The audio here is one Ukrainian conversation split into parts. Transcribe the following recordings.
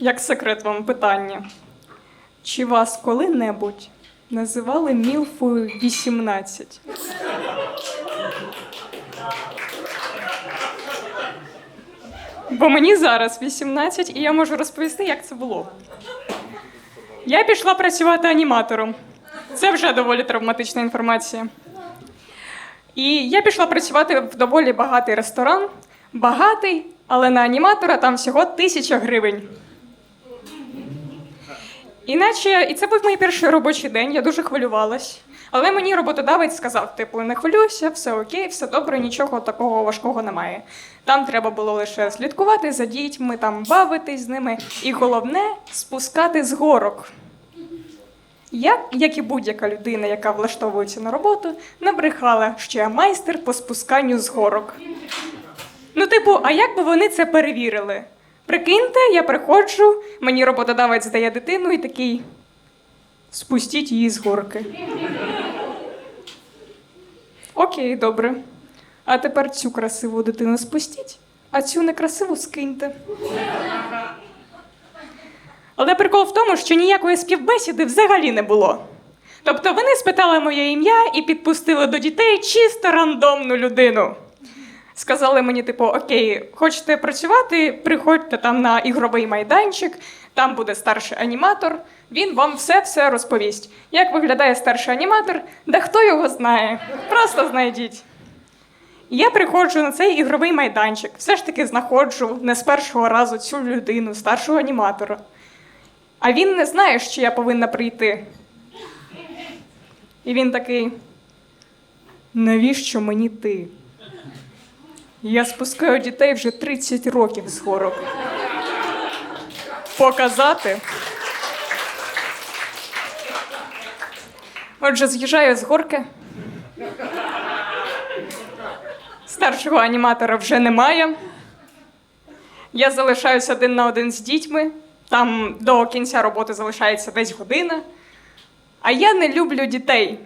Як секрет вам питання. Чи вас коли-небудь називали Мілфою 18? Бо мені зараз 18, і я можу розповісти, як це було. Я пішла працювати аніматором. Це вже доволі травматична інформація. І я пішла працювати в доволі багатий ресторан. Багатий, але на аніматора там всього тисяча гривень. Іначе, і це був мій перший робочий день, я дуже хвилювалась. Але мені роботодавець сказав: типу, не хвилюйся, все окей, все добре, нічого такого важкого немає. Там треба було лише слідкувати за дітьми, там бавитись з ними, і головне спускати з горок. Я, як і будь-яка людина, яка влаштовується на роботу, набрехала, що я майстер по спусканню з горок. Ну, типу, а як би вони це перевірили? Прикиньте, я приходжу, мені роботодавець дає дитину і такий. Спустіть її з горки. Окей, добре. А тепер цю красиву дитину спустіть, а цю некрасиву скиньте. Але прикол в тому, що ніякої співбесіди взагалі не було. Тобто вони спитали моє ім'я і підпустили до дітей чисто рандомну людину. Сказали мені, типу, окей, хочете працювати, приходьте там на ігровий майданчик, там буде старший аніматор, він вам все-все розповість. Як виглядає старший аніматор, да хто його знає, просто знайдіть. Я приходжу на цей ігровий майданчик, все ж таки знаходжу не з першого разу цю людину, старшого аніматора. А він не знає, що я повинна прийти. І він такий: навіщо мені ти? Я спускаю дітей вже 30 років з горок. Показати. Отже, з'їжджаю з горки. Старшого аніматора вже немає. Я залишаюся один на один з дітьми. Там до кінця роботи залишається десь година. А я не люблю дітей.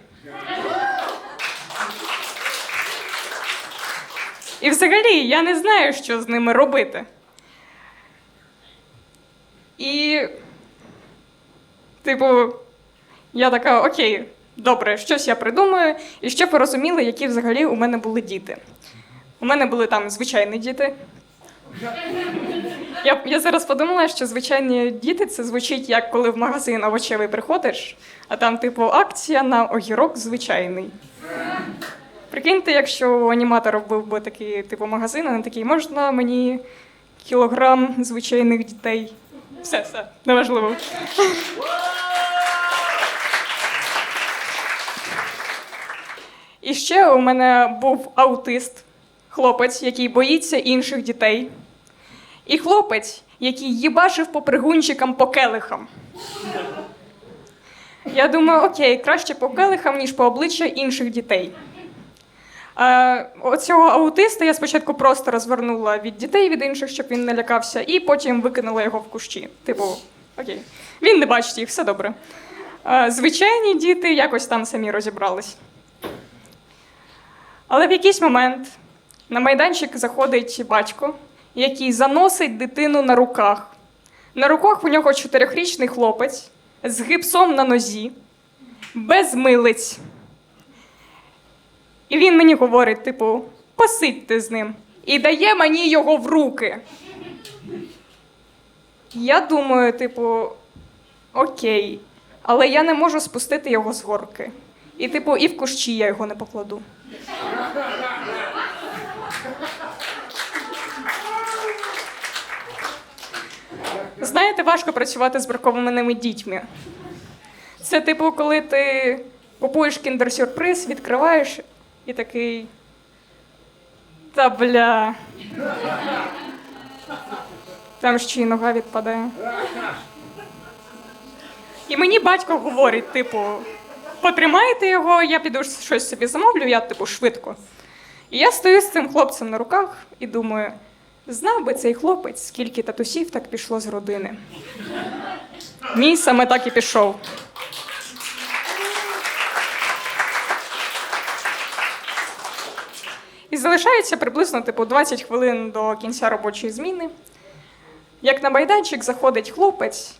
І взагалі я не знаю, що з ними робити. І, типу, я така, окей, добре, щось я придумаю, і щоб ви розуміли, які взагалі у мене були діти. У мене були там звичайні діти. Я, я зараз подумала, що звичайні діти це звучить як коли в магазин овочевий приходиш, а там, типу, акція на огірок звичайний. Прикиньте, якщо у аніматора був би такий типу магазин, він такий, можна мені кілограм звичайних дітей. Все, все, неважливо. І ще у мене був аутист, хлопець, який боїться інших дітей. І хлопець, який їбашив по пригунчикам по келихам. Я думаю, окей, краще по келихам, ніж по обличчя інших дітей. Е, оцього аутиста я спочатку просто розвернула від дітей від інших, щоб він не лякався, і потім викинула його в кущі. Типу, окей, він не бачить їх, все добре. Е, звичайні діти якось там самі розібрались. Але в якийсь момент на майданчик заходить батько, який заносить дитину на руках. На руках у нього чотирьохрічний хлопець з гипсом на нозі, без милиць. І він мені говорить, типу, посидьте з ним. І дає мені його в руки. Я думаю, типу, окей, але я не можу спустити його з горки. І, типу, і в кущі я його не покладу. Знаєте, важко працювати з бракованими дітьми. Це, типу, коли ти купуєш кіндер-сюрприз, відкриваєш і такий. Та бля. Там ще й нога відпадає. І мені батько говорить, типу, потримайте його, я піду щось собі замовлю, я, типу, швидко. І я стою з цим хлопцем на руках і думаю, знав би цей хлопець, скільки татусів так пішло з родини. Мій саме так і пішов. Залишається приблизно типу 20 хвилин до кінця робочої зміни. як на майданчик заходить хлопець.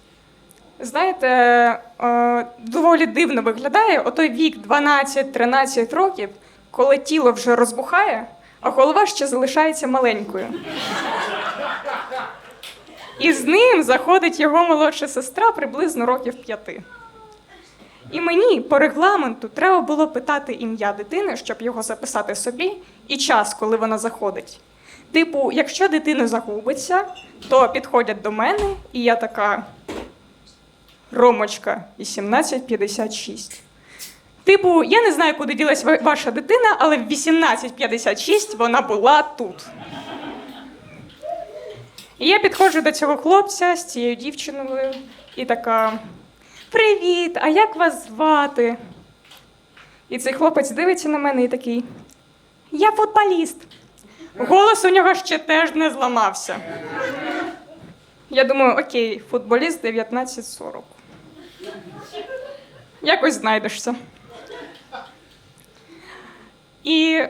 Знаєте, е, доволі дивно виглядає отой вік 12-13 років, коли тіло вже розбухає, а голова ще залишається маленькою. І з ним заходить його молодша сестра приблизно років п'яти. І мені по регламенту треба було питати ім'я дитини, щоб його записати собі, і час, коли вона заходить. Типу, якщо дитина загубиться, то підходять до мене, і я така. Ромочка, 1856. Типу, я не знаю, куди ділась ваша дитина, але в 1856 вона була тут. І я підходжу до цього хлопця з цією дівчиною і така: Привіт, а як вас звати? І цей хлопець дивиться на мене і такий: Я футболіст. Голос у нього ще теж не зламався. Я думаю, окей, футболіст 1940. Якось знайдешся. І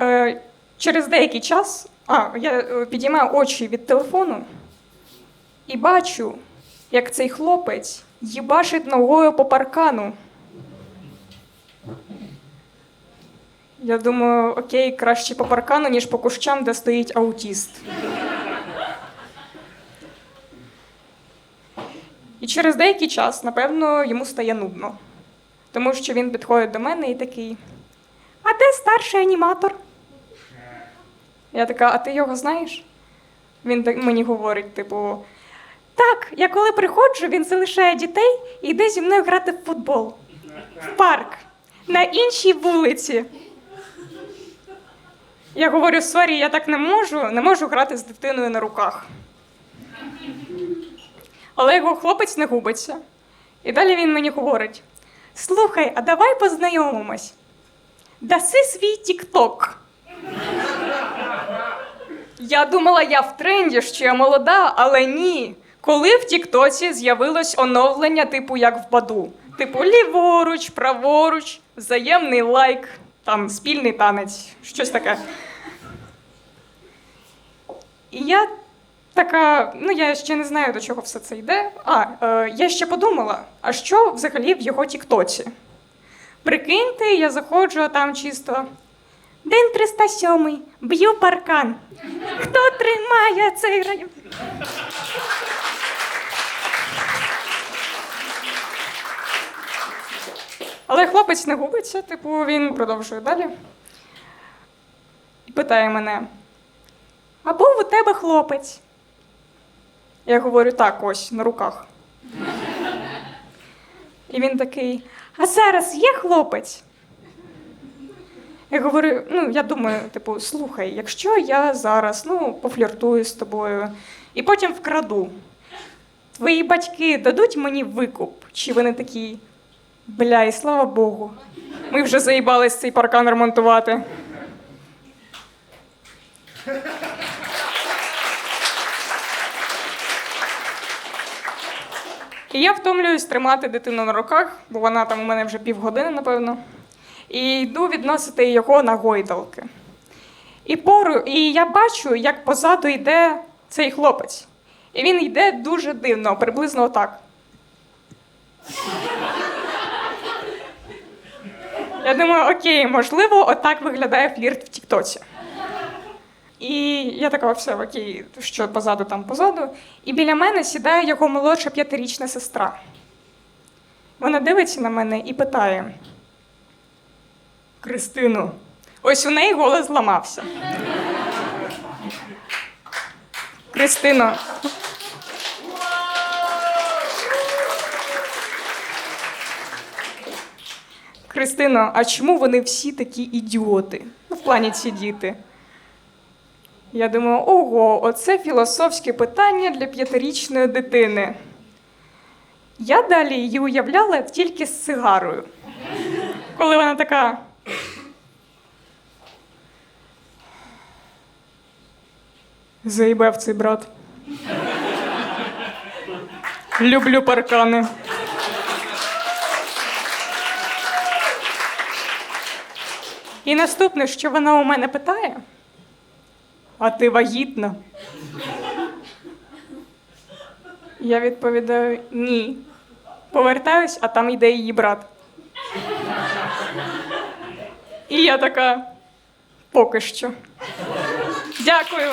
е, через деякий час а, я е, підіймаю очі від телефону і бачу, як цей хлопець їбашить ногою по паркану. Я думаю, окей, краще по паркану, ніж по кущам, де стоїть аутіст. І через деякий час, напевно, йому стає нудно. Тому що він підходить до мене і такий: А де старший аніматор? Я така, а ти його знаєш? Він мені говорить, типу, так, я коли приходжу, він залишає дітей і йде зі мною грати в футбол. В парк, на іншій вулиці. Я говорю, сорі, я так не можу, не можу грати з дитиною на руках. Але його хлопець не губиться. І далі він мені говорить: слухай, а давай познайомимось. Даси свій тік-ток. Я думала, я в тренді, що я молода, але ні. Коли в Тіктоці з'явилось оновлення, типу як в Баду. Типу ліворуч, праворуч, взаємний лайк, там спільний танець, щось таке. І я така, ну я ще не знаю, до чого все це йде. А, е, я ще подумала, а що взагалі в його Тіктоці? Прикиньте, я заходжу, там чисто. День 307, б'ю паркан. Хто тримає цей район? Але хлопець не губиться, типу, він продовжує далі. І питає мене: а був у тебе хлопець? Я говорю, так, ось, на руках. І він такий: а зараз є хлопець? Я говорю, ну я думаю, типу, слухай, якщо я зараз ну, пофліртую з тобою і потім вкраду, твої батьки дадуть мені викуп? Чи вони такі? Бля, і слава Богу. Ми вже заїбались цей паркан ремонтувати. І я втомлююсь тримати дитину на руках, бо вона там у мене вже півгодини, напевно. І йду відносити його на гойдалки. І пору, і я бачу, як позаду йде цей хлопець. І він йде дуже дивно, приблизно отак. Я думаю, окей, можливо, отак виглядає флірт в Тіктоці. І я така, все, окей, що позаду там позаду. І біля мене сідає його молодша п'ятирічна сестра. Вона дивиться на мене і питає: Кристину, ось у неї голос зламався. Кристино. Кристино, а чому вони всі такі ідіоти? Ну, в плані ці діти. Я думаю, ого, оце філософське питання для п'ятирічної дитини. Я далі її уявляла тільки з сигарою. Коли вона така. Заїбав цей брат. Люблю паркани. І наступне, що вона у мене питає, а ти вагітна? Я відповідаю ні. Повертаюсь, а там йде її брат. І я така. Поки що. Дякую.